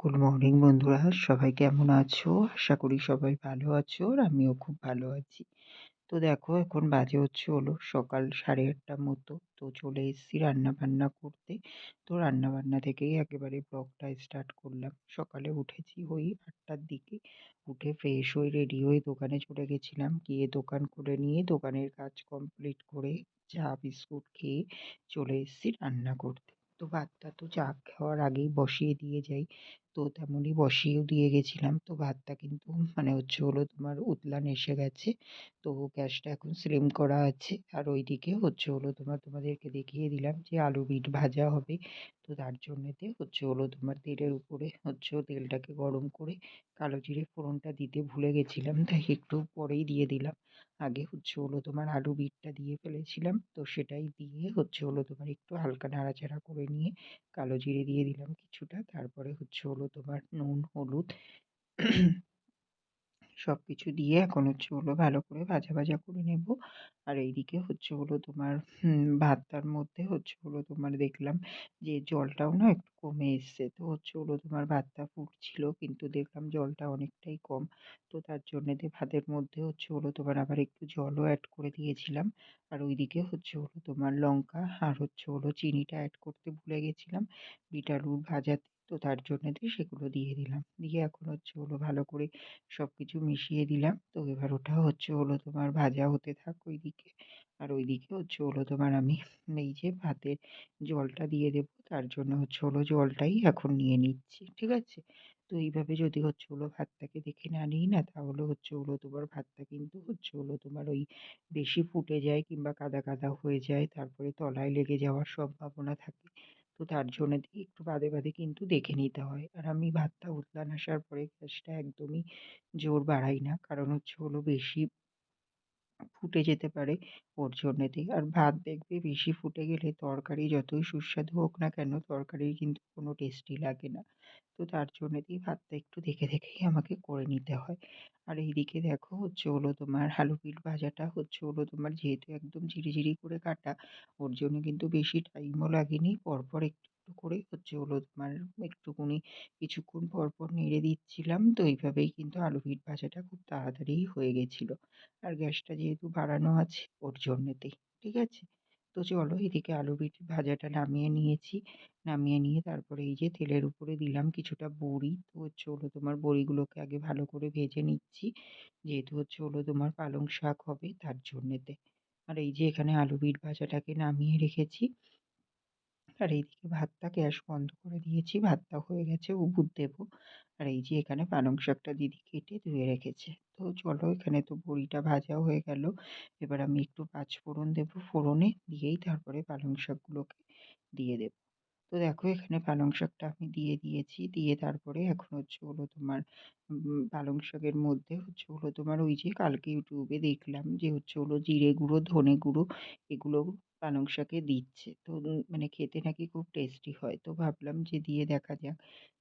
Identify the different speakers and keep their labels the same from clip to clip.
Speaker 1: Good morning বন্ধুরা। সবাই কেমন আছো? আশা করি সবাই ভালো আছো আর আমিও খুব ভালো আছি। তো দেখো, এখন বাজে হচ্ছে হলো সকাল সাড়ে আটটার মতো। তো চলে এসেছি রান্না বান্না করতে। তো রান্না বান্না থেকেই একেবারে ব্লগটা স্টার্ট করলাম। সকালে উঠেছি ওই আটটার দিকে। উঠে ফ্রেশ হয়ে রেডি হয়ে দোকানে চলে গেছিলাম। গিয়ে দোকান খুলে নিয়ে দোকানের কাজ কমপ্লিট করে চা, বিস্কুট খেয়ে চলে এসেছি রান্না করতে। তো ভাতটা তো চা খাওয়ার আগেই বসিয়ে দিয়ে যাই। তো তেমনই বসিয়েও দিয়ে গেছিলাম। তো ভাতটা কিন্তু মানে হচ্ছে হলো তোমার উতলান এসে গেছে। তো গ্যাসটা এখন স্লিম করা আছে। আর ওইদিকে হচ্ছে হলো তোমার তোমাদেরকে দেখিয়ে দিলাম যে আলু বিট ভাজা হবে। তো তার জন্যেতে হচ্ছে হলো তোমার তেলের উপরে হচ্ছে তেলটাকে গরম করে কালো জিরে ফোড়নটা দিতে ভুলে গেছিলাম। তাই একটু পরেই দিয়ে দিলাম। আগে হচ্ছে হলো তোমার আলু বিটটা দিয়ে ফেলেছিলাম। তো সেটাই দিয়ে হচ্ছে হলো তোমার একটু হালকা নাড়াচাড়া করে নিয়ে কালো জিরে দিয়ে দিলাম কিছুটা। তারপরে হচ্ছে হলো তোমার নুন, হলুদ সব কিছু দিয়ে এখন হচ্ছে হলো ভালো করে ভাজা ভাজা করে নেব। আর এইদিকে হচ্ছে হলো তোমার ভাতটার মধ্যে হচ্ছে হলো তোমার দেখলাম যে জলটাও না একটু কমে এসছে। তো হচ্ছে হলো তোমার ভাতটা ফুটছিল কিন্তু দেখলাম জলটা অনেকটাই কম। তো তার জন্যেতে ভাতের মধ্যে হচ্ছে হলো তোমার আবার একটু জলও অ্যাড করে দিয়েছিলাম। আর ওইদিকে হচ্ছে হলো তোমার লঙ্কা আর হচ্ছে হলো চিনিটা অ্যাড করতে ভুলে গেছিলাম। বিট আলুর ভাজাতে তো তার জন্যেতে সেগুলো দিয়ে দিলাম। দিয়ে এখন হচ্ছে হলো ভালো করে সব কিছু মিশিয়ে দিলাম। তো এবার ওটা হচ্ছে হলো তোমার ভাজা হতে থাক ওইদিকে। আর ওইদিকে হচ্ছে হলো তোমার আমি এই যে ভাতের জলটা দিয়ে দেবো। তার জন্য হচ্ছে হলো জলটাই এখন নিয়ে নিচ্ছি, ঠিক আছে? তো এইভাবে যদি হচ্ছে হলো ভাতটাকে দেখে না নিই না, তাহলে হচ্ছে হলো তোমার ভাতটা কিন্তু হচ্ছে হলো তোমার ওই বেশি ফুটে যায় কিংবা কাদা কাদা হয়ে যায়। তারপরে তলায় লেগে যাওয়ার সম্ভাবনা থাকে। তো তার জন্য একটু বাদে বাদে কিন্তু দেখে নিতে হয়। আর আমি ভাতটা উতলান আসার পরে গ্যাসটা একদমই জোর বাড়াই না। কারণ হচ্ছে হলো বেশি ফুটে যেতে পারে ওর জন্যেতেই আর ভাত দেখবে বেশি ফুটে গেলে তরকারি যতই সুস্বাদু হোক না কেন তরকারির কিন্তু কোনো টেস্টি লাগে না। তো তার জন্যেতেই ভাতটা একটু দেখে দেখেই আমাকে করে নিতে হয়। আর এইদিকে দেখো হচ্ছে হলো তোমার আলু পিঠ ভাজাটা হচ্ছে হলো তোমার যেহেতু একদম ঝিরিঝিরি করে কাটা, ওর জন্য কিন্তু বেশি টাইমও লাগেনি। পরপর একটু একটু করে হচ্ছে হলো তোমার একটুকুনি কিছুক্ষণ পর পর নেড়ে দিচ্ছিলাম। তো এইভাবেই কিন্তু আলু পিঠ ভাজাটা খুব তাড়াতাড়িই হয়ে গেছিল। আর গ্যাসটা যেহেতু বাড়ানো আছে ওর জন্যেতেই, ঠিক আছে? তো চলো এদিকে আলু বিট ভাজাটা নামিয়ে নিয়েছি। নামিয়ে নিয়ে তারপরে এই যে তেলের উপরে দিলাম কিছুটা বড়ি। তো হচ্ছে হলো তোমার বড়িগুলোকে আগে ভালো করে ভেজে নিচ্ছি। যেহেতু হচ্ছে হলো তোমার পালং শাক হবে তার জন্যেতে। আর এই যে এখানে আলু বিট ভাজাটাকে নামিয়ে রেখেছি। আর এইদিকে ভাতটা গ্যাস বন্ধ করে দিয়েছি, ভাতটা হয়ে গেছে উবুর দেবো। আর এই যে এখানে পালং শাকটা দিদি কেটে ধুয়ে রেখেছে। তো চলো এখানে তো বড়িটা ভাজাও হয়ে গেল। এবার আমি একটু পাঁচ ফোড়ন দেবো, ফোড়নে দিয়েই তারপরে পালং শাকগুলোকে দিয়ে দেবো। তো দেখো এখানে পালং শাকটা আমি দিয়ে দিয়েছি, দিয়ে তারপরে এখন হচ্ছে হলো তোমার পালং শাকের মধ্যে হচ্ছে হলো তোমার ওই যে কালকে ইউটিউবে দেখলাম যে হচ্ছে হলো জিরে গুঁড়ো, ধনে গুঁড়ো এগুলো পালং শাকে দিচ্ছে। তো মানে খেতে নাকি খুব টেস্টি হয়। তো ভাবলাম যে দিয়ে দেখা যাক।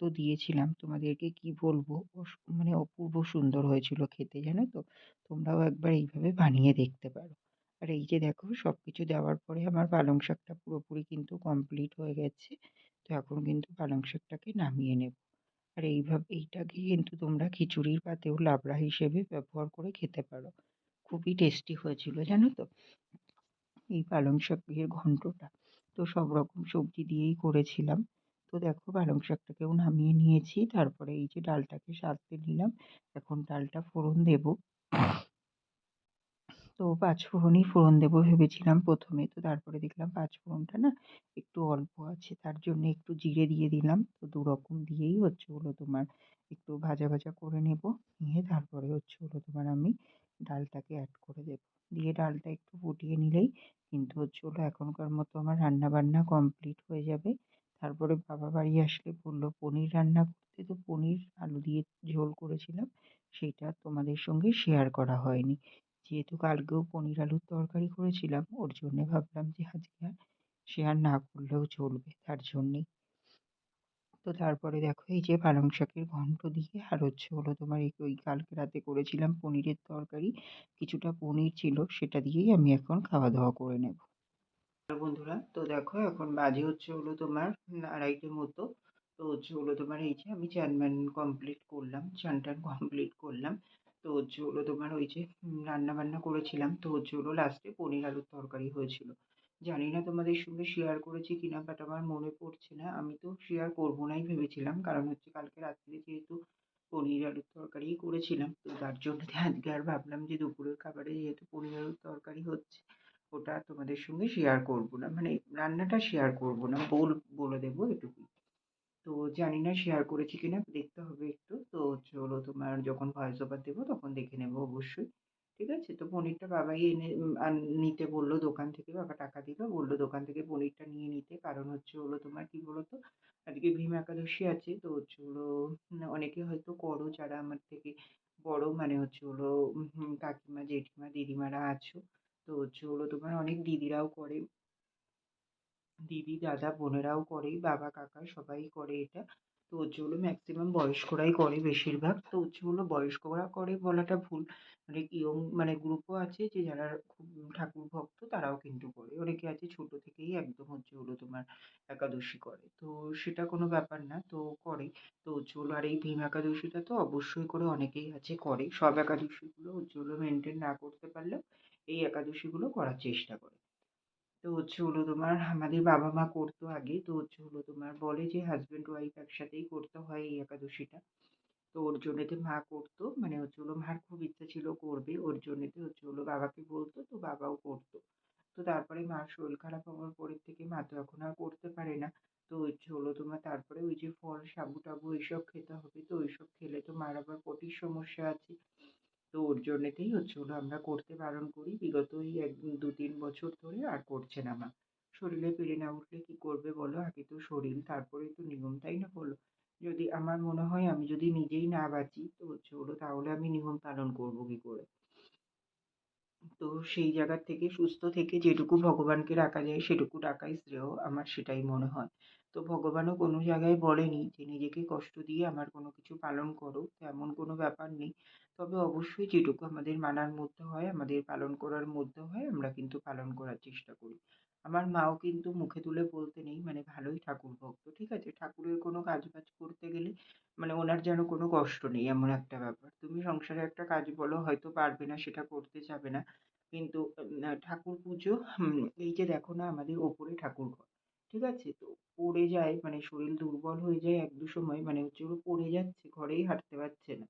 Speaker 1: তো দিয়েছিলাম। তোমাদেরকে কি বলব? মানে অপূর্ব সুন্দর হয়েছিল খেতে, জানো তো? তোমরাও একবার এইভাবে বানিয়ে দেখতে পারো। আর এই যে দেখো সব কিছু দেওয়ার পরে আমার পালং শাকটা পুরোপুরি কিন্তু কমপ্লিট হয়ে গেছে। তো এখন কিন্তু পালং শাকটাকে নামিয়ে নেব। আর এইভাবে এইটাকে কিন্তু তোমরা খিচুড়ির পাতেও লাবড়া হিসেবে ব্যবহার করে খেতে পারো। খুবই টেস্টি হয়েছিল, জানো তো? এই পালং শাকের ঘন্টটা। তো সব রকম সবজি দিয়েই করেছিলাম। তো দেখো পালং শাকটাকেও নামিয়ে নিয়েছি। তারপরে এই যে ডালটাকে সারতে নিলাম। এখন ডালটা ফোড়ন দেব। তো পাঁচ ফোড়নই ফোড়ন দেবো ভেবেছিলাম প্রথমে। তো তারপরে দেখলাম পাঁচ ফোড়নটা না একটু অল্প আছে। তার জন্য একটু জিরে দিয়ে দিলাম। তো দু রকম দিয়েই হচ্ছে হলো তোমার একটু ভাজা ভাজা করে নেব। নিয়ে তারপরে হচ্ছে হলো তোমার আমি ডালটাকে অ্যাড করে দেবো। দিয়ে ডালটা একটু ফুটিয়ে নিলেই কিন্তু হচ্ছে হলো এখনকার মতো আমার রান্না বান্না কমপ্লিট হয়ে যাবে। তারপরে বাবা বাড়ি আসলে বলল, পনির রান্না করতে তো পনির আলু দিয়ে ঝোল করেছিলাম সেইটা তোমাদের সঙ্গে শেয়ার করা হয়নি। যেহেতু কালকেও পনির আলুর তরকারি করেছিলাম, ওর জন্যে ভাবলাম যে আজকে আর শেয়ার না করলেও চলবে, তার জন্যেই। তো তারপরে দেখো এই যে পালং শাকের ঘন্ট দিয়ে আর হচ্ছে হলো তোমার ওই কালকে রাতে করেছিলাম পনিরের তরকারি কিছুটা পনির ছিল সেটা দিয়েই আমি এখন খাওয়া দাওয়া করে নেব বন্ধুরা তো দেখো এখন বাজে হচ্ছে হলো তোমার আড়াইটের মতো তো হচ্ছে হলো তোমার এই যে আমি চান-ম্যান কমপ্লিট করলাম, চান-টান কমপ্লিট করলাম। তো হচ্ছে হলো তোমার ওই যে উম রান্না-বান্না করেছিলাম। তো হচ্ছে হলো লাস্টে পনির আলুর তরকারি হয়েছিল। জানি না তোমাদের সঙ্গে শেয়ার করেছি কিনা বাট আমার মনে পড়ছে না। আমি তো শেয়ার করব নাই ভেবেছিলাম। কারণ হচ্ছে কালকে রাত্রে যেহেতু পনির আলুর তরকারিই করেছিলাম। তো তার জন্য আজকে আর ভাবলাম যে দুপুরের খাবারে যেহেতু পনির আলুর তরকারি হচ্ছে, ওটা তোমাদের সঙ্গে শেয়ার করব না। মানে রান্নাটা শেয়ার করব না। বল বলে দেবো এটুকুই। তো জানি না শেয়ার করেছি কিনা দেখতে হবে একটু। তো হলো তোমার যখন ভয়েস ওভার দেবো তখন দেখে নেব অবশ্যই। ঠিক আছে? তো পনিরটা বাবাই এনে নিতে বলল দোকান থেকে। বাবা টাকা দিল। বলল দোকান থেকে পনিরটা নিয়ে নিতে। কারণ হচ্ছে হলো তোমার কি বলতো? আজকে ভীম একাদশী আছে। তো হচ্ছে হলো অনেকে হয়তো করো যারা আমার থেকে বড় মানে হচ্ছে হলো কাকিমা, জেঠিমা, দিদিমারা আছো। তো হচ্ছে হলো তোমার অনেক দিদিরাও করে। দিদি, দাদা, বোনেরাও করে, বাবা, কাকা সবাই করে এটা। তো হচ্ছে হলো মেক্সিমাম বয়স্করাই করে বেশিরভাগ। তো হচ্ছে হলো বয়স্করা করে বলাটা ভুল। মানে ইয়ং মানে গ্রুপও আছে যে যারা খুব ঠাকুর ভক্ত, তারাও কিন্তু করে। অনেকে আছে ছোট থেকেই একদম হচ্ছে হলো তোমার একাদশী করে। তো সেটা কোনো ব্যাপার না। তো করে। তো হচ্ছে হলো আর এই ভীম একাদশীটা তো অবশ্যই করে অনেকেই আছে, করে। সব একাদশীগুলো হচ্ছে হলো মেইনটেইন না করতে পারলেও এই একাদশীগুলো করার চেষ্টা করে। তো হচ্ছে হলো তোমার আমাদের বাবা-মা করতো আগে। তো হচ্ছে হলো তোমার বলে যে হাসব্যান্ড ওয়াইফ একসাথেই করতে হয় এই একাদশীটা। তো ওর জন্যেতে মা করতো। মানে হচ্ছে হলো মার খুব ইচ্ছা ছিল করবে। ওর জন্যেতে হচ্ছে হলো বাবাকে বলতো, তো বাবাও করতো। তো তারপরে মার শরীর খারাপ হওয়ার পরের থেকে মা তো এখন আর করতে পারে না। তো হচ্ছে হলো তোমার তারপরে ওই যে ফল, সাবু-টাবু এইসব খেতে হবে। তো ওইসব খেলে তো মার আবার পটির সমস্যা আছে। তো ওর জন্যেতেই হচ্ছে হলো আমরা করতে বারণ করি। বিগত এই ১ ২-৩ বছর ধরে আর করছে না মা। শরীরে পেরে না উঠলে কি করবে বলো? আগে তো শরীর তারপরেই তো নিয়ম, তাই না বলো? যদি আমার মনে হয় আমি যদি নিজেই না বাঁচি তো হচ্ছে হলো তাহলে আমি নিয়ম পালন করব কি করে? তো সেই জায়গা থেকে সুস্থ থেকে যেটুকু ভগবানকে ডাকা যায় সেটুকু ডাকাই শ্রেয় আমার সেটাই মনে হয়। তো ভগবানও কোনো জায়গায় বলেনি যে নিজেকে কষ্ট দিয়ে আমার কোনো কিছু পালন করো, তেমন কোনো ব্যাপার নেই। তবে অবশ্যই যেটুকু আমাদের মানার মধ্যে হয়, আমাদের পালন করার মধ্যে হয় আমরা কিন্তু পালন করার চেষ্টা করি। আমার মাও কিন্তু মুখে তুলে বলতে নেই মানে ভালোই ঠাকুর ভক্ত, ঠিক আছে? ঠাকুরের কোনো কাজ-বাজ করতে গেলে মানে ওনার যেন কোনো কষ্ট নেই এমন একটা ব্যাপার। তুমি সংসারে একটা কাজ বলো হয়তো পারবে না সেটা করতে চাবে না। কিন্তু ঠাকুর পুজো এই যে দেখো না আমাদের ওপরে ঠাকুরঘর। ঠিক আছে? তো পড়ে যায় মানে শরীর দুর্বল হয়ে যায় এক দু সময় মানে হচ্ছে হলো পড়ে যাচ্ছে, ঘরেই হাঁটতে পারছে না।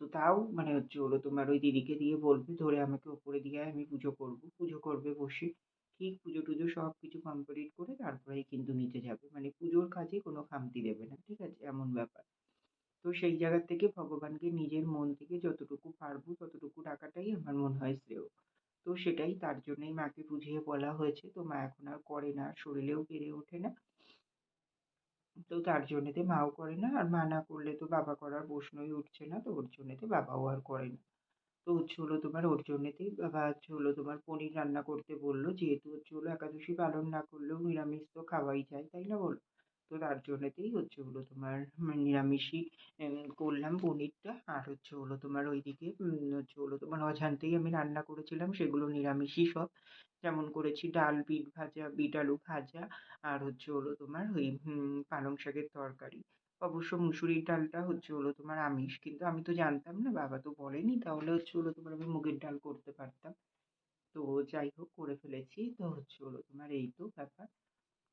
Speaker 1: তো তাও মানে হচ্ছে হলো তোমার ওই দিদিকে দিয়ে বলবে ধরে আমাকে ওপরে দিয়ে আমি পুজো করব। পুজো করবে বসে। ঠিক পুজো-টুজো সব কিছু কমপ্লিট করে তারপরেই কিন্তু নিচে যাবে। মানে পুজোর কাজে কোনো খামতি দেবে না। ঠিক আছে? এমন ব্যাপার। তো সেই জায়গা থেকে ভগবানকে নিজের মন থেকে যতটুকু পারব ততটুকু টাকাটাই আমার মনে হয় শ্রেয়। তো সেটাই তার জন্যই মাকে বুঝিয়ে বলা হয়েছে। তো মা এখন আর করে না। শরীরেও পেরে ওঠে না। তো তার জন্যেতে মাও করে না। আর মা না করলে তো বাবা করার প্রশ্নই উঠছে না। তো ওর জন্যেতে বাবাও আর করে না। তো হচ্ছে হলো তোমার ওর জন্যেতেই বাবা হচ্ছে হলো তোমার পনির রান্না করতে বলল যেহেতু হচ্ছে হলো একাদশী পালন না করলেও নিরামিষ তো খাওয়াই যায়, তাই না বলো? তো তার জন্যেতেই হচ্ছে হলো তোমার নিরামিষই করলাম পনিরটা। আর হচ্ছে হলো তোমার ওইদিকে হচ্ছে হলো তোমার অজান্তেই আমি রান্না করেছিলাম সেগুলো নিরামিষই সব। যেমন করেছি ডাল, বিট ভাজা, বিট আলু ভাজা আর হচ্ছে হলো তোমার ওই পালং শাকের তরকারি। অবশ্য মুসুরির ডালটা হচ্ছে হলো তোমার আমিষ। কিন্তু আমি তো জানতাম না, বাবা তো বলেনি। তাহলে হচ্ছে হলো তোমার আমি মুগের ডাল করতে পারতাম। তো যাই হোক করে ফেলেছি। তো হচ্ছে হলো তোমার এই তো ব্যাপার।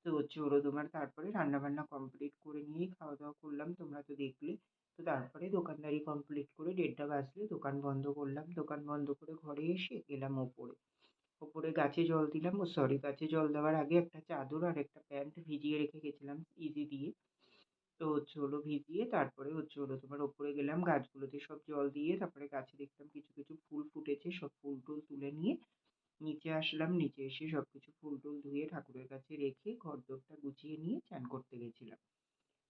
Speaker 1: তো হচ্ছে হলো তোমার তারপরে রান্নাবান্না কমপ্লিট করে নিয়েই খাওয়া-দাওয়া করলাম। তোমরা তো দেখলে। তো তারপরে দোকানদারি কমপ্লিট করে ১:৩০ বাজলে দোকান বন্ধ করলাম। দোকান বন্ধ করে ঘরে এসে গেলাম ওপরে। ওপরে গাছে জল দিলাম ও সরি গাছে জল দেওয়ার আগে একটা চাদর আর একটা প্যান্ট ভিজিয়ে রেখে গেছিলাম ইজি দিয়ে। তো হচ্ছে হলো ভিজিয়ে তারপরে হচ্ছে হলো তোমার ওপরে গেলাম গাছগুলোতে সব জল দিয়ে তারপরে গাছে দেখলাম কিছু, কিছু ফুল ফুটেছে। সব ফুল-টুল তুলে নিয়ে নিচে আসলাম। নিচে এসে সবকিছু ফুল-টুল ধুয়ে ঠাকুরের কাছে রেখে ঘর-দোরটা গুছিয়ে নিয়ে চান করতে গেছিলাম।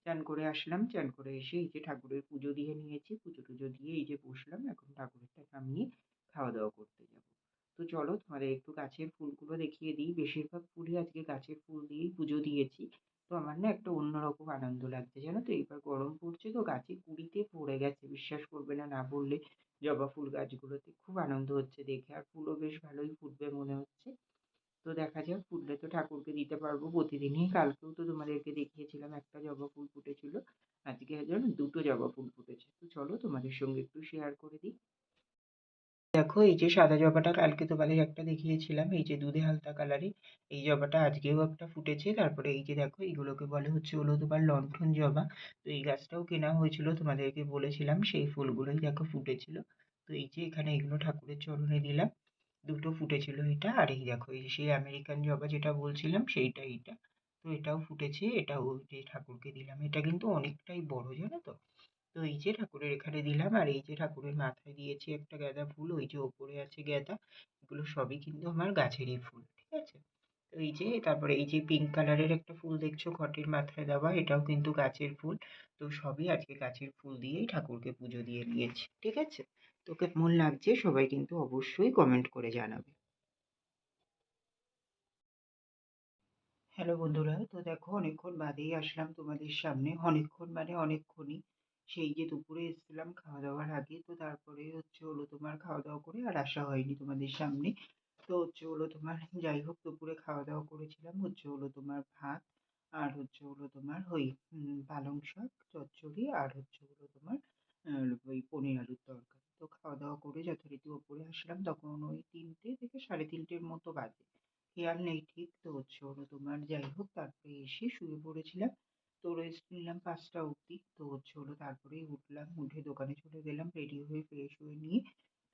Speaker 1: চান করে আসলাম। চান করে এসে এই যে ঠাকুরের পুজো দিয়ে নিয়েছি। পুজো-টুজো দিয়ে এই যে বসলাম। এখন ঠাকুরেরটা নামিয়ে খাওয়া-দাওয়া করতে যাব। তো চলো তোমাদের একটু গাছের ফুলগুলো দেখিয়ে দিই। বেশিরভাগ ফুলই আজকে গাছের ফুল দিয়েই পুজো দিয়েছি। তো আমার না একটা অন্যরকম আনন্দ লাগছে জানো তো? এইবার গরম পড়ছে তো গাছে কুড়িতে পড়ে গেছে। বিশ্বাস করবে না, না বললে জবা ফুল গাছগুলোতে। খুব আনন্দ হচ্ছে দেখে। আর ফুলও বেশ ভালোই ফুটবে মনে হচ্ছে। তো দেখা যাক, ফুটলে তো ঠাকুরকে দিতে পারব প্রতিদিনই কালকেও তো তোমাদেরকে দেখিয়েছিলাম, একটা জবা ফুল ফুটেছিল আজকে যেন দুটো জবা ফুল ফুটেছে তো চলো তোমাদের সঙ্গে একটু শেয়ার করে দিই দেখো, এই যে সাদা জবাটা কালকে তোমাদের একটা দেখিয়েছিলাম, এই যে দুধে হালতা কালারে, এই জবাটা আজকেও একটা ফুটেছে। তারপরে এই যে দেখো এইগুলোকে বলে হচ্ছে হলো তোমার লণ্ঠন জবা। তো এই গাছটাও কেনা হয়েছিল, তোমাদেরকে বলেছিলাম, সেই ফুলগুলোই দেখো ফুটেছিল। তো এই যে এখানে এগুলো ঠাকুরের চরণে দিলাম, দুটো ফুটেছিল এটা। আর এই দেখো, এই সেই আমেরিকান জবা যেটা বলছিলাম, সেইটা এইটা। তো এটাও ফুটেছে, এটাও যে ঠাকুরকে দিলাম। এটা কিন্তু অনেকটাই বড়, জানো তো? তো এই যে ঠাকুরের এখানে দিলাম, আর এই যে ঠাকুরের মাথায় দিয়েছি একটা গাঁদা ফুল, ওই যে ওপরে আছে গাঁদা, এগুলো সবই কিন্তু আমার গাছেরই ফুল, ঠিক আছে? তো এই যে তারপরে এই যে পিঙ্ক কালারের একটা ফুল দেখছ, ঘটের মাথায় দেওয়া, এটাও কিন্তু গাছের ফুল। তো সবই আজকে গাছের ফুল দিয়েই ঠাকুরকে পুজো দিয়ে নিয়েছি ঠিক আছে? তো কেমন লাগছে সবাই কিন্তু অবশ্যই কমেন্ট করে জানাবে। হ্যালো বন্ধুরা, তো দেখো অনেকক্ষণ বাদেই আসলাম তোমাদের সামনে, অনেকক্ষণ মানে অনেকক্ষণই। সেই যে দুপুরে এসেছিলাম খাওয়া দাওয়ার আগে, তো তারপরে হচ্ছে হলো তোমার খাওয়া দাওয়া করে আর আসা হয়নি তোমাদের সামনে। তো হচ্ছে হলো তোমার, যাই হোক দুপুরে খাওয়া দাওয়া করেছিলাম হচ্ছে হলো তোমার ভাত আর হচ্ছে হলো তোমার ওই পালং শাক, চচ্চড়ি আর হচ্ছে হলো তোমার ওই পনির আলুর তরকারি। তো খাওয়া দাওয়া করে যথারীতি ওপরে আসলাম, তখন ওই তিনটে থেকে সাড়ে তিনটের মতো বাজে। খেয়াল নেই ঠিক, তো হচ্ছে হলো তোমার যাই হোক, তারপরে এসে শুয়ে পড়েছিলাম। তো রেস্ট নিলাম পাঁচটা অবধি। তো হচ্ছে হলো উঠলাম, উঠে দোকানে চলে গেলাম রেডি হয়ে ফ্রেশ হয়ে নিয়ে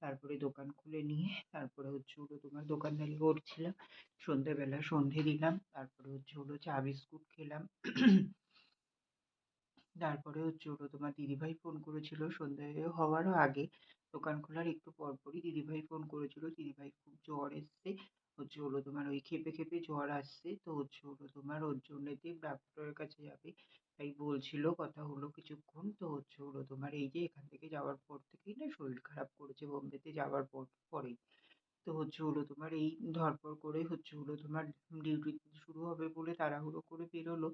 Speaker 1: তারপরে দোকান খুলে নিয়ে তারপরে হচ্ছে হলো তোমার দোকানদারি করছিলাম। সন্ধেবেলা সন্ধে দিলাম, তারপরে হচ্ছে হলো চা বিস্কুট খেলাম। তারপরে হচ্ছে হলো তোমার দিদিভাই ফোন করেছিল, সন্ধে হওয়ারও আগে। দোকান খোলার একটু পরপরই দিদিভাই ফোন করেছিল, দিদিভাই খুব জ্বর এসছে। হচ্ছে হলো তোমার ওই খেপে খেপে জ্বর আসছে, তো হচ্ছে হলো তোমার ওর জন্যেতে ডাক্তারের কাছে যাবে, তাই বলছিল কথা হলো কিছুক্ষণ, তো হচ্ছে হলো তোমার এই যে এখান থেকে যাওয়ার পর থেকেই না শরীর খারাপ করেছে, বোম্বেতে যাওয়ার পর পরেই। তো হচ্ছে হলো তোমার এই ধরপড় করে হচ্ছে হলো তোমার ডিউটি শুরু হবে বলে তাড়াহুড়ো করে বেরোলো।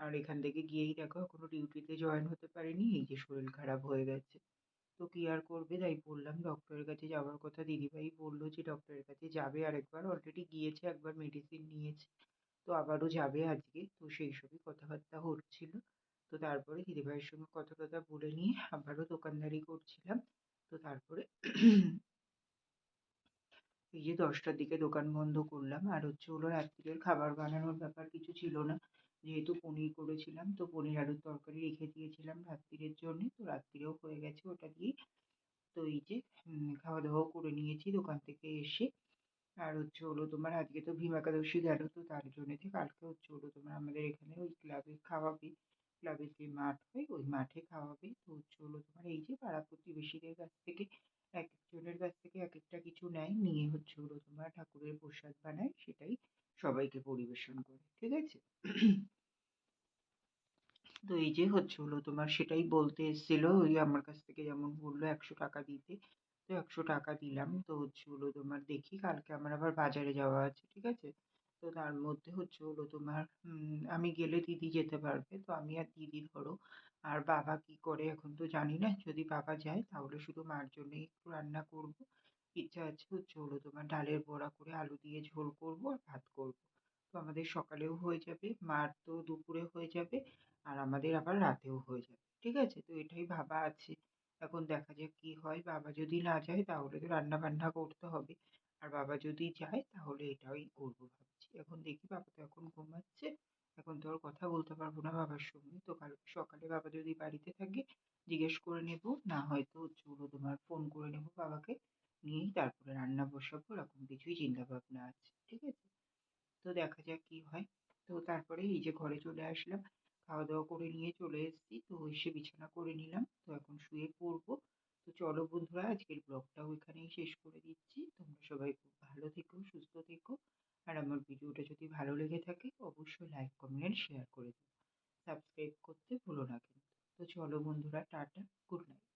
Speaker 1: আর এখান থেকে গিয়েই দেখো এখনও ডিউটিতে জয়েন হতে পারেনি, এই যে শরীর খারাপ হয়ে গেছে। তো আর করবে। তাই বললাম ডক্টরের কাছে যাওয়ার কথা। দিদিভাই বলল যে ডক্টরের কাছে যাবে আরেকবার। অলরেডি গিয়েছে, একবার মেডিসিন নিয়েছে। তো আবারও যাবে আজকে। তো সেই সবই কথাবার্তা হচ্ছিল। তো তারপরে দিদিভাইয়ের সঙ্গে কথা টথা বলে নিয়ে আবারও দোকানদারি করছিলাম। তো তারপরে এই যে দশটার দিকে দোকান বন্ধ করলাম। আর হচ্ছে হলো রাত্রিরের খাবার বানানোর ব্যাপার কিছু ছিল না। যেহেতু পনির করেছিলাম, তো পনির আলুর তরকারি রেখে দিয়েছিলাম রাত্রিরের জন্যে, তো রাত্রিরেও হয়ে গেছে ওটা দিয়েই তো এই যে খাওয়া দাওয়াও করে নিয়েছি দোকান থেকে এসে। আর হচ্ছে হলো তোমার আজকে তো ভীম একাদশী গেল, তো তার জন্যে কালকে হচ্ছে হলো তোমার আমাদের এখানে ওই ক্লাবে খাওয়াবে। ক্লাবের যে মাঠ হয়, ওই মাঠে খাওয়াবে। তো হচ্ছে হলো তোমার এই যে পাড়া প্রতিবেশীদের কাছ থেকে এক একজনের কাছ থেকে এক একটা কিছু নেয়। নিয়ে হচ্ছে হলো তোমার ঠাকুরের প্রসাদ বানায়, সেটাই সবাইকে পরিবেশন করে, ঠিক আছে? তো এই যে হচ্ছে হলো তোমার সেটাই বলতে এসেছিল, ওই আমার কাছ থেকে যেমন বলল একশো টাকা দিতে, তো একশো টাকা দিলাম, তো হচ্ছে হলো তোমার দেখি কালকে আমার আবার বাজারে যাওয়া আছে, ঠিক আছে? তো তার মধ্যে হচ্ছে হলো তোমার আমি গেলে দিদি যেতে পারবে, তো আমি আর দিদি ধরো, আর বাবা কি করে এখন তো জানি না, যদি বাবা যায় তাহলে শুধু মার জন্যই একটু রান্না করব ইচ্ছা আছে হচ্ছে হলো তোমার ডালের বড়া করে আলু দিয়ে ঝোল করব আর ভাত করব। তো আমাদের সকালেও হয়ে যাবে, মার তো দুপুরে হয়ে যাবে আর আমাদের আবার রাতেও হয়ে যাবে, ঠিক আছে? তো এটাই ভাবা আছে। এখন দেখা যাক কী হয়, বাবা যদি না যায় তাহলে তো রান্না বান্না করতে হবে। আর বাবা যদি যায় তাহলে এটাই করব ভাবছি। এখন দেখি বাবা তো এখন ঘুমাচ্ছে, এখন তো আর কথা বলতে পারব না বাবার সঙ্গে। তো কালকে সকালে বাবা যদি বাড়িতে থাকে জিজ্ঞেস করে নেব, না হয়তো হচ্ছে তোমার ফোন করে নেব বাবাকে। নিয়েই তারপরে রান্না বসাবো, এরকম কিছুই চিন্তা ভাবনা আছে, ঠিক আছে? তো দেখা যাক কী হয়। তো তারপরে এই যে ঘরে চলে আসলাম খাওয়া দাওয়া করে নিয়ে চলে এসেছি। তো এসে বিছানা করে নিলাম, তো এখন শুয়ে পড়ব। তো চলো বন্ধুরা, আজকের ব্লগটাও এখানেই শেষ করে দিচ্ছি। তোমরা সবাই খুব ভালো থেকো, সুস্থ থেকো। আর আমার ভিডিওটা যদি ভালো লেগে থাকে, অবশ্যই লাইক কমেন্ট শেয়ার করে দিও। সাবস্ক্রাইব করতে ভুলো না কিন্তু। তো চলো বন্ধুরা, টাটা গুড নাইট